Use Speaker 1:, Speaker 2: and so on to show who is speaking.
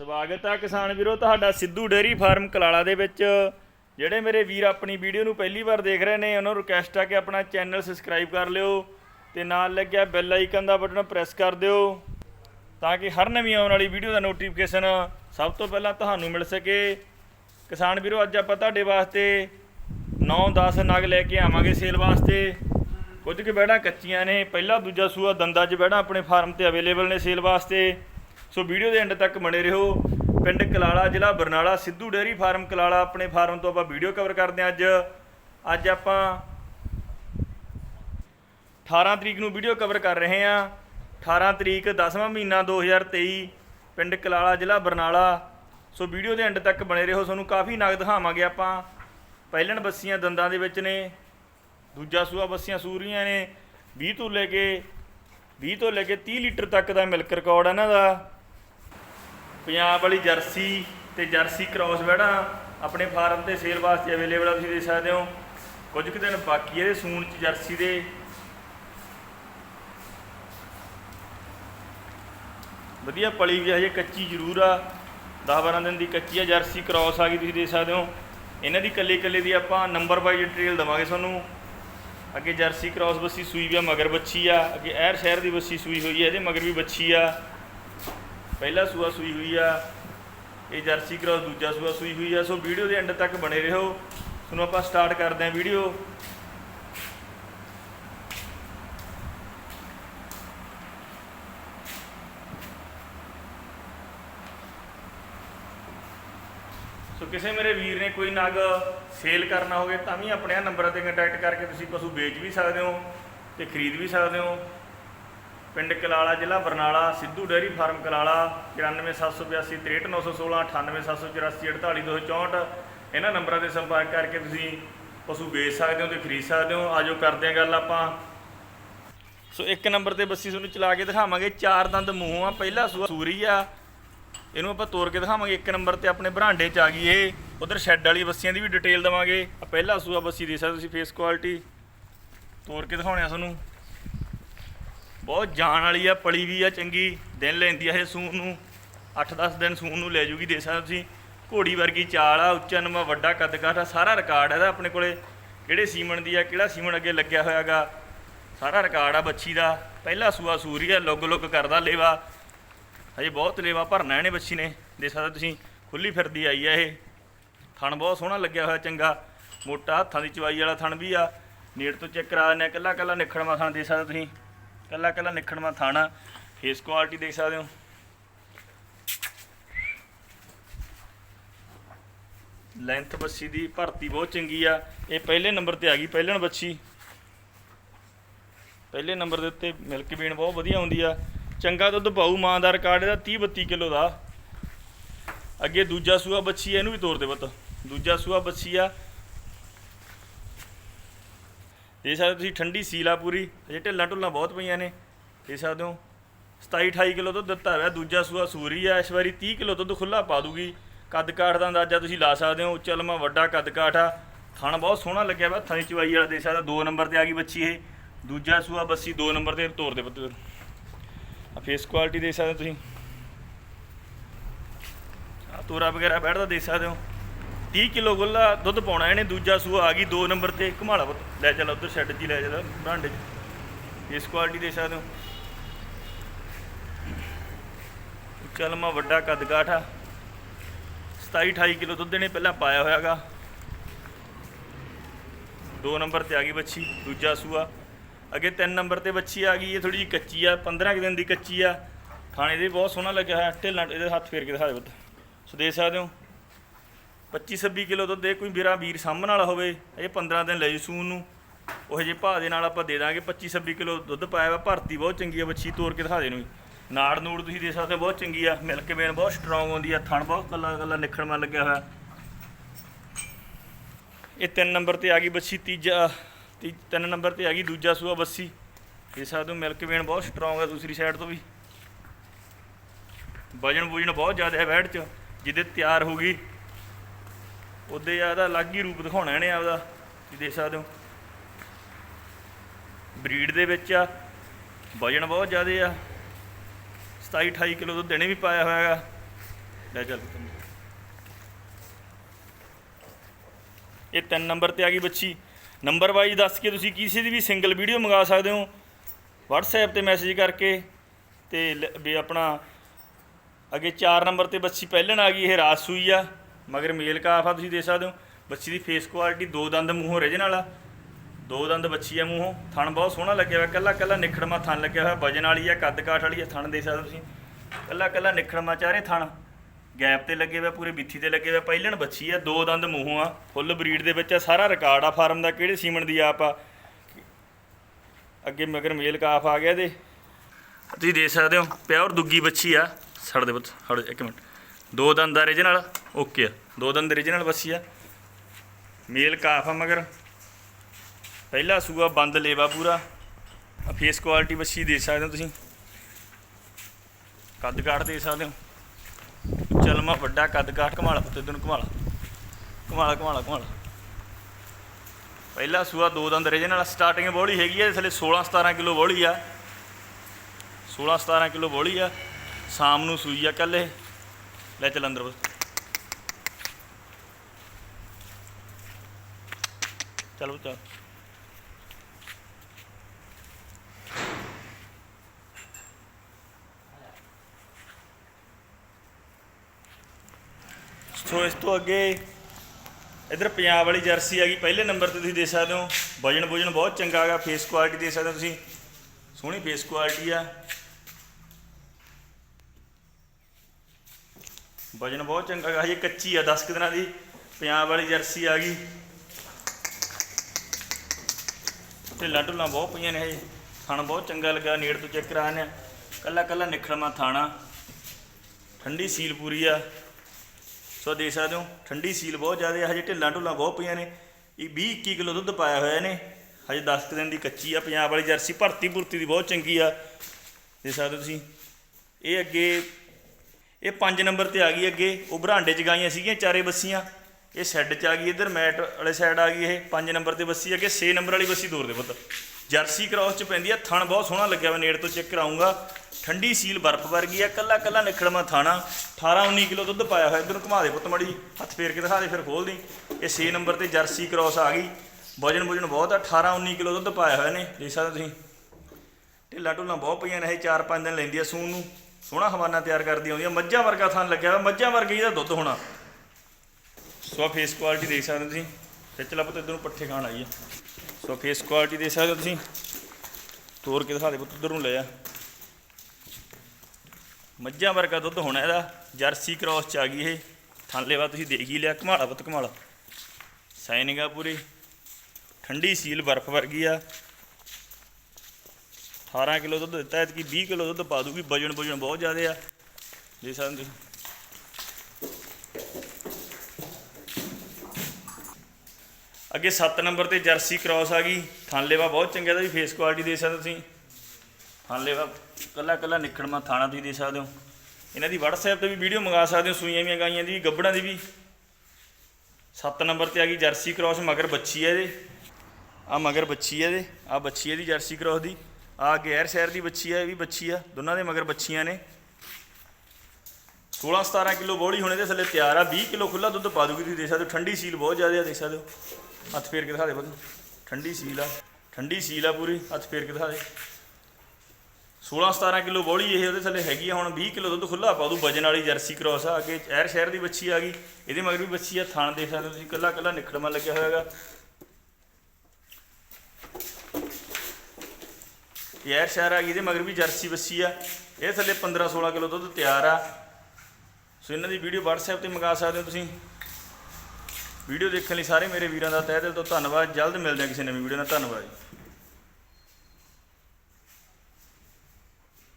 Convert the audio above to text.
Speaker 1: ਸਵਾਗਤ ਆ ਕਿਸਾਨ ਵੀਰੋ, ਤੁਹਾਡਾ ਸਿੱਧੂ ਡੇਅਰੀ ਫਾਰਮ ਕਲਾਲਾ ਦੇ ਵਿੱਚ। ਜਿਹੜੇ ਮੇਰੇ ਵੀਰ ਆਪਣੀ ਵੀਡੀਓ ਨੂੰ ਪਹਿਲੀ ਵਾਰ ਦੇਖ ਰਹੇ ਨੇ, ਉਹਨਾਂ ਨੂੰ ਰਿਕਵੈਸਟ ਆ ਕਿ ਆਪਣਾ ਚੈਨਲ ਸਬਸਕ੍ਰਾਈਬ ਕਰ ਲਿਓ ਤੇ ਨਾਲ ਲੱਗਿਆ ਬੈਲ ਆਈਕਨ ਦਾ ਬਟਨ ਪ੍ਰੈਸ ਕਰ ਦਿਓ ਤਾਂ ਕਿ ਹਰ ਨਵੀਂ ਆਉਣ ਵਾਲੀ ਵੀਡੀਓ ਦਾ ਨੋਟੀਫਿਕੇਸ਼ਨ ਸਭ ਤੋਂ ਪਹਿਲਾਂ ਤੁਹਾਨੂੰ ਮਿਲ ਸਕੇ। ਕਿਸਾਨ ਵੀਰੋ, ਅੱਜ ਆਪਾਂ ਤੁਹਾਡੇ ਵਾਸਤੇ 9-10 ਨਗ ਲੈ ਕੇ ਆਵਾਂਗੇ ਸੇਲ ਵਾਸਤੇ। ਕੁਝ ਕੁ ਬੈੜਾਂ ਕੱਚੀਆਂ ਨੇ, ਪਹਿਲਾ ਦੂਜਾ ਸੂਆ ਦੰਦਾ 'ਚ ਬੈੜਾਂ ਆਪਣੇ ਫਾਰਮ ਤੇ ਅਵੇਲੇਬਲ ਨੇ ਸੇਲ ਵਾਸਤੇ। ਸੋ ਵੀਡੀਓ ਦੇ ਐਂਡ ਤੱਕ ਬਣੇ ਰਹੋ। ਪਿੰਡ ਕਲਾਲਾ, ਜ਼ਿਲ੍ਹਾ ਬਰਨਾਲਾ, ਸਿੱਧੂ ਡੇਅਰੀ ਫਾਰਮ ਕਲਾਲਾ ਆਪਣੇ ਫਾਰਮ ਤੋਂ ਆਪਾਂ ਵੀਡੀਓ ਕਵਰ ਕਰਦੇ ਹਾਂ ਅੱਜ। ਅੱਜ ਆਪਾਂ 18 ਤਰੀਕ ਨੂੰ ਵੀਡੀਓ ਕਵਰ ਕਰ ਰਹੇ ਹਾਂ। 18 ਤਰੀਕ 10ਵਾਂ ਮਹੀਨਾ 2023 ਪਿੰਡ ਕਲਾਲਾ, ਜ਼ਿਲ੍ਹਾ ਬਰਨਾਲਾ। ਸੋ ਵੀਡੀਓ ਦੇ ਐਂਡ ਤੱਕ ਬਣੇ ਰਹੋ। ਤੁਹਾਨੂੰ ਕਾਫੀ ਨਗ ਦਿਖਾਵਾਂਗੇ ਆਪਾਂ। ਪਹਿਲਣ ਬੱਸੀਆਂ ਦੰਦਾਂ ਦੇ ਵਿੱਚ ਨੇ। ਦੂਜਾ ਸੂਆ ਬੱਸੀਆਂ ਸੂਰੀਆਂ ਨੇ। 20 ਤੋਂ ਲੈ ਕੇ 20 ਤੋਂ ਲੈ ਕੇ 30 ਲੀਟਰ ਤੱਕ ਦਾ ਮਿਲਕ ਰਿਕਾਰਡ ਇਹਨਾਂ ਦਾ। ਪੰਜਾਬ ਵਾਲੀ ਜਰਸੀ ਤੇ ਜਰਸੀ ਕ੍ਰਾਸ ਵੈੜਾ ਆਪਣੇ ਫਾਰਮ ਤੇ ਸੇਲ ਵਾਸਤੇ ਅਵੇਲੇਬਲ ਆ ਤੁਸੀਂ ਦੇ ਸਕਦੇ ਹੋ। ਕੁਝ ਕੁ ਦਿਨ ਬਾਕੀ ਇਹਦੇ ਸੂਣ ਚ ਜਰਸੀ ਦੇ। ਵਧੀਆ ਪਲੀ ਵੀ ਆ, ਹਜੇ ਕੱਚੀ ਜ਼ਰੂਰ ਆ। 10 12 ਦਿਨ ਦੀ ਕੱਚੀ ਆ ਜਰਸੀ ਕ੍ਰਾਸ ਆ ਗਈ ਤੁਸੀਂ ਦੇ ਸਕਦੇ ਹੋ। ਇਹਨਾਂ ਦੀ ਕੱਲੇ ਕੱਲੇ ਦੀ ਆਪਾਂ ਨੰਬਰ ਵਾਈਜ਼ ਡਿਟੇਲ ਦਵਾਂਗੇ ਤੁਹਾਨੂੰ। ਅੱਗੇ ਜਰਸੀ ਕ੍ਰਾਸ ਬੱਸੀ ਸੂਈ ਵੀ ਆ ਮਗਰ ਬੱਚੀ ਆ। ਅੱਗੇ ਐਰ ਸ਼ਹਿਰ ਦੀ ਬੱਸੀ ਸੂਈ ਹੋਈ ਆ ਇਹਦੇ ਮਗਰ ਵੀ ਬੱਚੀ ਆ। ਪਹਿਲਾ ਸੂਆ ਸੂਈ ਹੋਈ ਆ, ਇਹ ਜਰਸੀ ਕ੍ਰਾਸ ਦੂਜਾ ਸੂਆ ਸੂਈ ਹੋਈ ਆ। ਸੋ ਵੀਡੀਓ ਦੇ ਐਂਡ ਤੱਕ ਬਣੇ ਰਹੋ। ਤੁਹਾਨੂੰ ਆਪਾਂ ਸਟਾਰਟ ਕਰਦੇ ਹਾਂ ਵੀਡੀਓ। ਸੋ ਕਿਸੇ ਮੇਰੇ ਵੀਰ ਨੇ ਕੋਈ ਨਗ ਸੇਲ ਕਰਨਾ ਹੋਵੇ, ਤਾਂ ਵੀ ਆਪਣੇ ਆ ਨੰਬਰਾਂ ਤੇ ਕੰਟੈਕਟ ਕਰਕੇ ਤੁਸੀਂ ਪਸ਼ੂ ਵੇਚ ਵੀ ਸਕਦੇ ਹੋ ਤੇ ਖਰੀਦ ਵੀ ਸਕਦੇ ਹੋ। ਪਿੰਡ ਕਲਾਲਾ ਜ਼ਿਲ੍ਹਾ ਬਰਨਾਲਾ, ਸਿੱਧੂ ਡੇਅਰੀ ਫਾਰਮ ਕਲਾਲਾ 94782 63916 98784 48264 ਇਹਨਾਂ ਨੰਬਰਾਂ ਤੇ ਸੰਪਰਕ ਕਰਕੇ ਤੁਸੀਂ ਪਸ਼ੂ ਵੇਚ ਸਕਦੇ ਹੋ ਤੇ ਖਰੀਦ ਸਕਦੇ ਹੋ। ਆਜੋ ਕਰਦੇ ਹਾਂ ਗੱਲ ਆਪਾਂ। ਸੋ ਇੱਕ ਨੰਬਰ ਤੇ ਬੱਸੀ ਤੁਹਾਨੂੰ ਚਲਾ ਕੇ ਦਿਖਾਵਾਂਗੇ। ਚਾਰ ਦੰਦ ਮੂੰਹ ਆ, ਪਹਿਲਾ ਸੂਆ ਸੂਰੀ ਆ। ਇਹਨੂੰ ਆਪਾਂ ਤੋੜ ਕੇ ਦਿਖਾਵਾਂਗੇ। ਇੱਕ ਨੰਬਰ ਤੇ ਆਪਣੇ ਬਰਾਂਡੇ ਚ ਆ ਗਈ ਇਹ। ਉਧਰ ਸ਼ੈੱਡ ਵਾਲੀ ਬੱਸੀਆਂ ਦੀ ਵੀ ਡਿਟੇਲ ਦਵਾਂਗੇ। ਆ ਪਹਿਲਾ ਸੂਆ ਬੱਸੀ ਦੇ ਸਕਦੇ ਤੁਸੀਂ ਫੇਸ ਕੁਆਲਿਟੀ ਤੋੜ ਕੇ ਦਿਖਾਉਣੇ ਆ ਤੁਹਾਨੂੰ। ਬਹੁਤ ਜਾਣ ਵਾਲੀ ਆ, ਪਲੀ ਵੀ ਆ, ਚੰਗੀ। ਦਿਨ ਲੈਂਦੀ ਆ ਇਹ ਸੂਨ ਨੂੰ। 8-10 ਦਿਨ ਸੂਨ ਨੂੰ ਲੈ ਜੂਗੀ ਦੇ ਸਕਦੇ ਤੁਸੀਂ। ਘੋੜੀ ਵਰਗੀ ਚਾਲ ਆ, ਉੱਚਾ ਨੰਮਾ ਵੱਡਾ ਕੱਦ ਕਾਠ ਆ, ਸਾਰਾ ਰਿਕਾਰਡ ਇਹਦਾ ਆਪਣੇ ਕੋਲੇ। ਕਿਹੜੇ ਸੀਮਣ ਦੀ ਆ, ਕਿਹੜਾ ਸੀਮਣ ਅੱਗੇ ਲੱਗਿਆ ਹੋਇਆਗਾ ਸਾਰਾ ਰਿਕਾਰਡ ਆ ਬੱਚੀ ਦਾ। ਪਹਿਲਾ ਸੂਆ ਸੂਰੀ ਆ ਲੁੱਗ ਲੁੱਗ ਕਰਦਾ ਲੇਵਾ। ਹਜੇ ਬਹੁਤ ਲੇਵਾ ਭਰਨਾ ਇਹਨੇ ਬੱਚੀ ਨੇ। ਦੇ ਸਕਦੇ ਤੁਸੀਂ, ਖੁੱਲੀ ਫਿਰਦੀ ਆਈ ਆ ਇਹ। ਥਣ ਬਹੁਤ ਸੋਹਣਾ ਲੱਗਿਆ ਹੋਇਆ, ਚੰਗਾ। ਮੋਟਾ ਹੱਥਾਂ ਦੀ ਚਵਾਈ ਵਾਲਾ ਥਣ ਵੀ ਆ। ਨੇੜ ਤੋਂ ਚੈੱਕ ਕਰਾ ਦਿੰਦੇ ਆ ਕੱਲਾ ਕੱਲਾ ਨਿਖੜਵਾ ਥਣ ਦੇ ਸਕਦੇ ਤੁਸੀਂ। ਕੱਲਾ ਕੱਲਾ ਨਿਖੜਵਾ ਥਣ ਆ ਫੇਸ ਕੁਆਲਿਟੀ ਦੇਖ ਸਕਦੇ ਹੋ। ਲੈਂਥ ਬੱਸੀ ਦੀ ਭਰਤੀ ਬਹੁਤ ਚੰਗੀ ਆ। ਇਹ ਪਹਿਲੇ ਨੰਬਰ ਤੇ ਆ ਗਈ, ਪਹਿਲਣ ਬੱਚੀ ਪਹਿਲੇ ਨੰਬਰ ਦੇ ਉੱਤੇ ਮਿਲਕ ਬੀਨ ਬਹੁਤ ਵਧੀਆ ਹੁੰਦੀ ਆ। ਚੰਗਾ ਦੁੱਧ ਪਾਊ ਮਾਂ ਦਾ ਰਿਕਾਰਡ ਇਹਦਾ 30 32 ਕਿਲੋ ਦਾ। ਅੱਗੇ ਦੂਜਾ ਸੂਆ ਬੱਚੀ ਆ, ਇਹਨੂੰ ਵੀ ਤੋੜ ਦੇ ਪੁੱਤ। ਦੂਜਾ ਸੂਆ ਬੱਚੀ ਆ ਦੇ ਸਕਦੇ ਹੋ ਤੁਸੀਂ ਠੰਡੀ ਸੀਲਾ ਪੂਰੀ ਅਜੇ ਢਿੱਲਾਂ ਢੁੱਲਾਂ ਬਹੁਤ ਪਈਆਂ ਨੇ। ਦੇ ਸਕਦੇ ਹੋ 27 28 ਕਿਲੋ ਦੁੱਧ ਦਿੱਤਾ ਹੋਇਆ, ਦੂਜਾ ਸੂਆ ਸੂਰੀ ਆ, ਇਸ ਵਾਰੀ 30 ਕਿਲੋ ਦੁੱਧ ਖੁੱਲਾ ਪਾ ਦੂਗੀ। ਕੱਦ ਕਾਠ ਦਾ ਅੰਦਾਜ਼ਾ ਤੁਸੀਂ ਲਾ ਸਕਦੇ ਹੋ ਚਲਮਾ ਵੱਡਾ ਕੱਦ ਕਾਠ ਆ। ਥਣ ਬਹੁਤ ਸੋਹਣਾ ਲੱਗਿਆ ਵਾ ਥਣੀ ਚਵਾਈ ਵਾਲਾ ਦੇ ਸਕਦਾ, ਦੋ ਨੰਬਰ ਤੇ ਆ ਗਈ ਬੱਚੀ ਇਹ। ਦੂਜਾ ਸੂਆ ਬੱਸੀ ਦੋ ਨੰਬਰ ਤੇ, ਤੋਰ ਦੇ ਪੁੱਤ। ਆ ਫੇਸ ਕੁਆਲਿਟੀ ਦੇ ਸਕਦੇ ਹੋ ਤੁਸੀਂ। ਆ ਤੋਰਾ ਵਗੈਰਾ ਬੈਠਦਾ ਦੇਖ ਸਕਦੇ ਹੋ। 30 ਕਿਲੋ ਗੁੱਲਾ ਦੁੱਧ ਪਾਉਣਾ, ਇਹਨੇ ਦੂਜਾ ਸੂਆ ਆ ਗਈ 2 ਨੰਬਰ ਤੇ। ਘੁਮਾਲਾ ਪੁੱਤ, ਲੈ ਚੱਲ ਉਧਰ ਸ਼ੈੱਡ 'ਚ ਹੀ ਲੈ ਚੱਲ ਬਰਾਂਡੇ 'ਚ। ਇਸ ਕੁਆਲਿਟੀ ਦੇ ਸਕਦੇ ਹੋ ਚੱਲ ਕਲਮਾ ਵੱਡਾ ਕੱਦ ਕਾਠ ਆ 27 28 ਕਿਲੋ ਦੁੱਧ ਇਹਨੇ ਪਹਿਲਾਂ ਪਾਇਆ ਹੋਇਆਗਾ। 2 ਨੰਬਰ ਤੇ ਆ ਗਈ ਬੱਚੀ ਦੂਜਾ ਸੂਆ। ਅੱਗੇ 3 ਨੰਬਰ ਤੇ ਬੱਚੀ ਆ ਗਈ, ਇਹ ਥੋੜੀ ਜਿਹੀ ਕੱਚੀ ਆ 15 ਕੁ ਦਿਨ ਦੀ ਕੱਚੀ ਆ। ਖਾਣੇ ਦੇ ਬਹੁਤ ਸੋਹਣਾ ਲੱਗਿਆ ਹੋਇਆ, ਢਿੱਲਾਂ ਇਹਦੇ ਹੱਥ ਫੇਰ ਕੇ ਦਿਖਾ ਦੇ ਪੁੱਤ। ਸੋ ਦੇਖ ਸਕਦੇ ਹੋ 25 26 ਕਿਲੋ ਦੁੱਧ ਇਹ ਕੋਈ ਵੀਰਾ ਵੀਰ ਸਾਹਮਣ ਵਾਲਾ ਹੋਵੇ, ਇਹ 15 ਦਿਨ ਲੈ ਜੂ ਨੂੰ। ਉਹ ਜਿਹੇ ਭਾਅ ਦੇ ਨਾਲ ਆਪਾਂ ਦੇ ਦਾਂਗੇ 25 26 ਕਿਲੋ ਦੁੱਧ ਪਾਇਆ ਵਾ, ਭਰਤੀ ਬਹੁਤ ਚੰਗੀ ਆ ਬੱਚੀ ਤੋੜ ਕੇ ਦਿਖਾ ਦੇ ਨੂੰ ਨਾੜ ਨੂੜ ਤੁਸੀਂ ਦੇ ਸਕਦੇ ਹੋ, ਬਹੁਤ ਚੰਗੀ ਆ, ਮਿਲਕ ਵੇਨ ਬਹੁਤ ਸਟਰੋਂਗ ਹੁੰਦੀ ਆ, ਥਣ ਬਹੁਤ ਕੱਲਾ ਕੱਲਾ ਨਿਖੜਮਾ ਲੱਗਿਆ ਹੋਇਆ। ਇਹ ਤਿੰਨ ਨੰਬਰ ਤੇ ਆ ਗਈ ਬੱਚੀ ਤੀਜਾ, ਤੀ, ਤਿੰਨ ਨੰਬਰ ਤੇ ਆ ਗਈ ਦੂਜਾ ਸੂਆ ਬੱਸੀ ਦੇਖ ਸਕਦੇ ਹੋ ਮਿਲਕ ਵੇਨ ਬਹੁਤ ਸਟਰੋਂਗ ਆ ਦੂਸਰੀ ਸਾਈਡ ਤੋਂ ਵੀ। ਵਜਨ ਵੁਜਨ ਬਹੁਤ ਜ਼ਿਆਦਾ ਹੈ ਬੈਠ ਚ, ਜਿਹਦੇ ਤਿਆਰ ਹੋ ਗਈ। ਉਹਦੇ ਆ ਅਲੱਗ ਹੀ ਰੂਪ ਦਿਖਾਉਣਾ ਇਹਨੇ ਆਪਦਾ ਤੁਸੀਂ ਦੇਖ ਸਕਦੇ ਹੋ। ਬਰੀਡ ਦੇ ਵਿੱਚ ਆ, ਵਜਨ ਬਹੁਤ ਜ਼ਿਆਦਾ ਆ। 27 28 ਕਿਲੋ ਦੁੱਧ ਇਹਨੇ ਵੀ ਪਾਇਆ ਹੋਇਆ ਹੈਗਾ। ਲੈ ਚੱਲ ਇਹ ਤਿੰਨ ਨੰਬਰ ਤੇ ਆ ਗਈ ਬੱਚੀ। ਨੰਬਰ ਵਾਈਜ਼ ਦੱਸ ਕੇ ਤੁਸੀਂ ਕਿਸੇ ਦੀ ਵੀ ਸਿੰਗਲ ਵੀਡੀਓ ਮੰਗਾ ਸਕਦੇ ਹੋ। WhatsApp ਤੇ ਮੈਸੇਜ ਕਰਕੇ ਤੇ ਲ- ਵੀ ਆਪਣਾ, ਅੱਗੇ 4 ਨੰਬਰ ਤੇ ਬੱਚੀ ਪਹਿਲਣ ਆ ਗਈ, ਇਹ ਰਾਤ ਸੂਈ ਆ। ਮਗਰ ਮੇਲ ਕਾਫ ਆ, ਤੁਸੀਂ ਦੇਖ ਸਕਦੇ ਹੋ। ਬੱਚੀ ਦੀ ਫੇਸ ਕੁਆਲਿਟੀ ਦੋ ਦੰਦ ਮੂੰਹੋਂ ਰੀਜਨਲ ਆ। ਦੋ ਦੰਦ ਬੱਚੀ ਆ ਮੂੰਹੋਂ। ਥਣ ਬਹੁਤ ਸੋਹਣਾ ਲੱਗਿਆ ਹੋਇਆ ਕੱਲਾ ਕੱਲਾ ਨਿਖੜਮਾ ਥਣ ਲੱਗਿਆ ਹੋਇਆ, ਵਜਨ ਵਾਲੀ ਆ ਕੱਦ ਕਾਠ ਵਾਲੀ ਆ, ਥਣ ਦੇ ਸਕਦੇ ਹੋ ਤੁਸੀਂ। ਕੱਲਾ ਕੱਲਾ ਨਿਖੜਮਾ ਚਾਰੇ ਥਣ। ਗੈਪ ਤੇ ਲੱਗੇ ਹੋਇਆ ਪੂਰੇ ਬਿੱਥੀ ਤੇ ਲੱਗੇ ਹੋਇਆ ਪਹਿਲਣ ਬੱਚੀ ਆ, ਦੋ ਦੰਦ ਮੂੰਹੋਂ ਆ। ਫੁੱਲ ਬਰੀਡ ਦੇ ਵਿੱਚ ਆ, ਸਾਰਾ ਰਿਕਾਰਡ ਆ ਫਾਰਮ ਦਾ, ਕਿਹੜੇ ਸੀਮਨ ਦੀ ਆਪ ਆ। ਅੱਗੇ ਮਗਰ ਮੇਲ ਕਾਫ ਆ ਗਿਆ ਇਹਦੇ। ਤੁਸੀਂ ਦੇਖ ਸਕਦੇ ਹੋ ਪਿਓਰ ਦੁੱਗੀ ਬੱਚੀ ਆ। ਛੱਡ ਦੇ ਬੱਤ ਹੜ ਇੱਕ ਮਿੰਟ। ਦੋ ਦੰਦ ਦਾ ਰੀਜਨਲ ਓਕੇ ਆ। ਦੋ ਦੰਦ ਰੀਜਨਲ ਬੱਸੀ ਆ। ਮੇਲ ਕਾਫ ਆ ਮਗਰ। ਪਹਿਲਾ ਸੂਆ ਬੰਦ ਲੇਵਾ ਪੂਰਾ। ਫੇਸ ਕੁਆਲਿਟੀ ਬੱਚੀ ਦੇ ਸਕਦੇ ਹੋ ਤੁਸੀਂ। ਕੱਦ ਕਾਠ ਦੇ ਸਕਦੇ ਹੋ। ਚਲਮਾ ਵੱਡਾ ਕੱਦ ਕਾਠ ਕਮਾਲਾ ਪੁੱਤੇ ਤੈਨੂੰ ਕਮਾਲਾ ਕਮਾਲਾ ਕਮਾਲਾ ਕਮਾਲਾ ਪਹਿਲਾ ਸੂਆ ਦੋ ਦੰਦ ਰੀਜਨਲ ਸਟਾਰਟਿੰਗ ਬੋਲੀ ਹੈਗੀ ਆ ਥੱਲੇ 16 17 ਕਿਲੋ ਬੋਲੀ ਆ। 16 17 ਕਿਲੋ ਬੋਲੀ ਆ। ਸ਼ਾਮ ਨੂੰ ਸੂਈ ਆ ਕੱਲੇ ਲੈ ਚੱਲ ਅੰਦਰ ਬਸ। ਚਲੋ ਚੱਲ। ਸੋ ਇਸ ਤੋਂ ਅੱਗੇ ਇਧਰ ਪੰਜਾਬ ਵਾਲੀ ਜਰਸੀ ਆ ਗਈ, ਪਹਿਲੇ ਨੰਬਰ ਤੇ ਤੁਸੀਂ ਦੇਖ ਸਕਦੇ ਹੋ। ਵਜਨ ਵਜਨ ਬਹੁਤ ਚੰਗਾ ਹੈਗਾ ਫੇਸ ਕੁਆਲਿਟੀ ਦੇ ਸਕਦੇ ਹੋ ਤੁਸੀਂ। ਸੋਹਣੀ ਫੇਸ ਕੁਆਲਿਟੀ ਆ। ਵਜਨ ਬਹੁਤ ਚੰਗਾ ਹੈਗਾ ਹਜੇ ਕੱਚੀ ਆ 10 ਕੁ ਦਿਨਾਂ ਦੀ। ਪੰਜਾਬ ਵਾਲੀ ਜਰਸੀ ਆ ਗਈ। ਢਿੱਲਾਂ ਢੁੱਲਾਂ ਬਹੁਤ ਪਈਆਂ ਨੇ ਹਜੇ ਥਣ ਬਹੁਤ ਚੰਗਾ ਲੱਗਾ, ਨੇੜ ਤੋਂ ਚੈੱਕ ਕਰਾ ਨੇ ਕੱਲਾ ਕੱਲਾ ਨਿਖੜਮਾ ਥਾਣਾ। ਠੰਡੀ ਸੀਲ ਪੂਰੀ ਆ। ਸੋ ਦੇਖ ਸਕਦੇ ਹੋ, ਠੰਡੀ ਸੀਲ ਬਹੁਤ ਜ਼ਿਆਦਾ ਹੈ ਹਜੇ ਢਿੱਲਾਂ ਢੁੱਲਾਂ ਬਹੁਤ ਪਈਆਂ ਨੇ। ਇਹ 20 21 ਕਿਲੋ ਦੁੱਧ ਪਾਇਆ ਹੋਇਆ ਨੇ। ਹਜੇ 10 ਕੁ ਦਿਨ ਦੀ ਕੱਚੀ ਆ, ਪੰਜਾਬ ਵਾਲੀ ਜਰਸੀ। ਭਰਤੀ ਭੁਰਤੀ ਦੀ ਬਹੁਤ ਚੰਗੀ ਆ। ਦੇਖ ਸਕਦੇ ਹੋ ਤੁਸੀਂ। ਇਹ ਅੱਗੇ ਇਹ 5 ਨੰਬਰ ਤੇ ਆ ਗਈ ਅੱਗੇ, ਉਹ ਬਰਾਂਡੇ ਚ ਗਾਈਆਂ ਸੀਗੀਆਂ, ਚਾਰੇ ਬੱਸੀਆਂ। ਇਹ ਸੈੱਡ ਚ ਆ ਗਈ ਇੱਧਰ, ਮੈਟ ਵਾਲੇ ਸਾਈਡ ਆ ਗਈ ਇਹ 5 ਨੰਬਰ ਤੇ ਬੱਸੀ, ਅੱਗੇ 6 ਨੰਬਰ ਵਾਲੀ ਬੱਸੀ ਦੂਰ ਦੇ ਪੁੱਤ। ਜਰਸੀ ਕ੍ਰਾਸ ਚ ਪੈਂਦੀ ਆ, ਥਣ ਬਹੁਤ ਸੋਹਣਾ ਲੱਗਿਆ ਵਾ, ਨੇੜ ਤੋਂ ਚੈੱਕ ਕਰਾਉਂਗਾ ਠੰਡੀ ਸੀਲ ਬਰਫ਼ ਵਰਗੀ ਆ ਕੱਲਾ ਕੱਲਾ ਨਿਖੜਮਾ ਥਾਣਾ। 18 19 ਕਿਲੋ ਦੁੱਧ ਪਾਇਆ ਹੋਇਆ, ਇੱਧਰ ਨੂੰ ਘੁਮਾ ਦੇ ਪੁੱਤ ਮੜੀ ਹੱਥ ਫੇਰ ਕੇ ਦਿਖਾ ਦੇ, ਫਿਰ ਖੋਲ ਦੀ। ਇਹ 6 ਨੰਬਰ ਤੇ ਜਰਸੀ ਕ੍ਰਾਸ ਆ ਗਈ। ਵਜਨ ਵਜਨ ਬਹੁਤ ਆ 18 19 ਕਿਲੋ ਦੁੱਧ ਪਾਇਆ ਹੋਇਆ ਨੇ, ਦੇਖ ਸਕਦੇ ਤੁਸੀਂ। ਢਿੱਲਾ ਢੁੱਲਾਂ ਬਹੁਤ ਪਈਆਂ ਨੇ, ਇਹ 4-5 ਦਿਨ ਲੈਂਦੀ ਆ ਸੂਣ ਨੂੰ। ਸੋਹਣਾ ਹਵਾਨਾ ਤਿਆਰ ਕਰਦੀ ਆਉਂਦੀਆਂ ਮੱਝਾਂ ਵਰਗਾ ਥਣ ਲੱਗਿਆ ਹੋਇਆ। ਮੱਝਾਂ ਵਰਗਾ ਹੀ ਦਾ ਦੁੱਧ ਹੋਣਾ। ਸੋ ਫੇਸ ਕੁਆਲਿਟੀ ਦੇਖ ਸਕਦੇ ਹੋ ਤੁਸੀਂ ਖਿੱਚ ਲਾ ਪੁੱਤ ਇੱਧਰ ਨੂੰ ਪੱਠੇ ਖਾਣ ਆਈ ਆ ਸੋ ਫੇਸ ਕੁਆਲਿਟੀ ਦੇਖ ਸਕਦੇ ਹੋ ਤੁਸੀਂ। ਤੋਰ ਕੇ ਦਿਖਾ ਦੇ ਪੁੱਤ, ਇੱਧਰ ਨੂੰ ਲੈ ਆ ਮੱਝਾਂ ਵਰਗਾ ਦੁੱਧ ਹੋਣਾ ਇਹਦਾ। ਜਰਸੀ ਕ੍ਰਾਸ ਚ ਆ ਗਈ ਇਹ। ਥਾਲੇ ਵਾ ਤੁਸੀਂ ਦੇਖ ਹੀ ਲਿਆ। ਘਮਾਲਾ ਪੁੱਤ, ਘਮਾਲਾ। ਸਾਈਨਿੰਗ ਆ ਪੂਰੀ। ਠੰਡੀ ਸੀਲ ਬਰਫ਼ ਵਰਗੀ ਆ। 18 ਕਿਲੋ ਦੁੱਧ ਦਿੱਤਾ, ਐਤਕੀ 20 ਕਿਲੋ ਦੁੱਧ ਪਾ ਦੂਗੀ, ਵਜਨ ਵਜਨ ਬਹੁਤ ਜ਼ਿਆਦਾ ਆ। ਦੇਖ ਸਕਦੇ ਤੁਸੀਂ ਅੱਗੇ 7 ਨੰਬਰ ਤੇ ਜਰਸੀ ਕ੍ਰਾਸ ਆ ਗਈ। ਥਾਨਲੇਵਾ ਬਹੁਤ ਚੰਗਾ ਦਾ ਵੀ ਫੇਸ ਕੁਆਲਿਟੀ ਦੇ ਸਕਦੇ ਹੋ ਤੁਸੀਂ। ਥਾਨਲੇਵਾ ਕੱਲਾ ਕੱਲਾ ਨਿਖੜਮਾ ਥਾਣਾ ਤੁਸੀਂ ਦੇ ਸਕਦੇ ਹੋ। ਇਹਨਾਂ ਦੀ WhatsApp ਤੇ ਵੀ ਵੀਡੀਓ ਮੰਗਾ ਸਕਦੇ ਹੋ, ਸੂਈਆਂ ਵੀ ਗਾਈਆਂ ਦੀ ਵੀ ਗੱਬੜਾਂ ਦੀ ਵੀ। 7 ਨੰਬਰ ਤੇ ਆ ਗਈ ਜਰਸੀ ਕ੍ਰਾਸ ਮਗਰ ਬੱਚੀ ਹੈ ਇਹਦੇ। ਆ ਮਗਰ ਬੱਚੀ ਹੈ ਇਹਦੇ ਆ ਬੱਚੀ ਹੈ ਦੀ ਜਰਸੀ ਕ੍ਰਾਸ ਦੀ। ਆ ਗੈਰ ਸ਼ਹਿਰ ਦੀ ਬੱਚੀ ਆ, ਇਹ ਵੀ ਬੱਚੀ ਆ, ਦੋਨਾਂ ਦੇ ਮਗਰ ਬੱਚੀਆਂ ਨੇ। 16 17 ਕਿਲੋ ਬੋੜੀ ਹੋਣੇ ਦੇ ਥੱਲੇ ਤਿਆਰ ਆ 20 ਕਿਲੋ ਖੁੱਲਾ ਦੁੱਧ ਪਾ ਦੂਗੀ ਤੁਸੀਂ, ਦੇਖ ਸਕਦੇ ਹੋ, ਠੰਡੀ ਸੀਲ ਬਹੁਤ ਜ਼ਿਆਦਾ ਆ, ਦੇਖ ਸਕਦੇ ਹੋ। ਹੱਥ ਫੇਰ ਕੇ ਦਿਖਾ ਦੇ ਬਤ ਠੰਡੀ ਸੀਲ ਆ, ਠੰਡੀ ਸੀਲ ਆ ਪੂਰੀ, ਹੱਥ ਫੇਰ ਕੇ ਦਿਖਾ ਦੇ। 16 17 ਕਿਲੋ ਬੋਲੀ ਇਹ ਉਹਦੇ ਥੱਲੇ ਹੈਗੀ ਆ, ਹੁਣ 20 ਕਿਲੋ ਦੁੱਧ ਖੁੱਲਾ ਪਾ ਦੂ, ਵਜਨ ਵਾਲੀ ਜਰਸੀ ਕ੍ਰਾਸ ਆ, ਅੱਗੇ ਐਰ ਸ਼ਹਿਰ ਦੀ ਬੱਚੀ ਆ ਗਈ, ਇਹਦੇ ਮਗਰ ਵੀ ਬੱਚੀ ਆ, ਥਾਣ ਦੇਖ ਸਕਦੇ ਹੋ ਤੁਸੀਂ, ਕੱਲਾ ਕੱਲਾ ਨਿਖੜਮਾ ਲੱਗਿਆ ਹੋਇਆ ਯਾਰ ਸ਼ਹਿਰ ਆ ਗਈ ਇਹਦੇ, ਮਗਰ ਵੀ ਜਰਸੀ ਬੱਸੀ ਆ। ਇਹ ਥੱਲੇ 15 16 ਕਿਲੋ ਦੁੱਧ ਤਿਆਰ ਆ। ਸੋ ਇਹਨਾਂ ਦੀ ਵੀਡੀਓ WhatsApp ਤੇ ਮੰਗਾ ਸਕਦੇ ਹੋ ਤੁਸੀਂ। ਵੀਡੀਓ ਦੇਖਣ ਲਈ ਸਾਰੇ ਮੇਰੇ ਵੀਰਾਂ ਦਾ ਤਹਿ ਦਿਲ ਤੋਂ ਧੰਨਵਾਦ। ਜਲਦ ਮਿਲਦੇ ਹਾਂ ਕਿਸੇ ਨਵੀਂ ਵੀਡੀਓ ਨਾਲ। ਧੰਨਵਾਦ ਜੀ।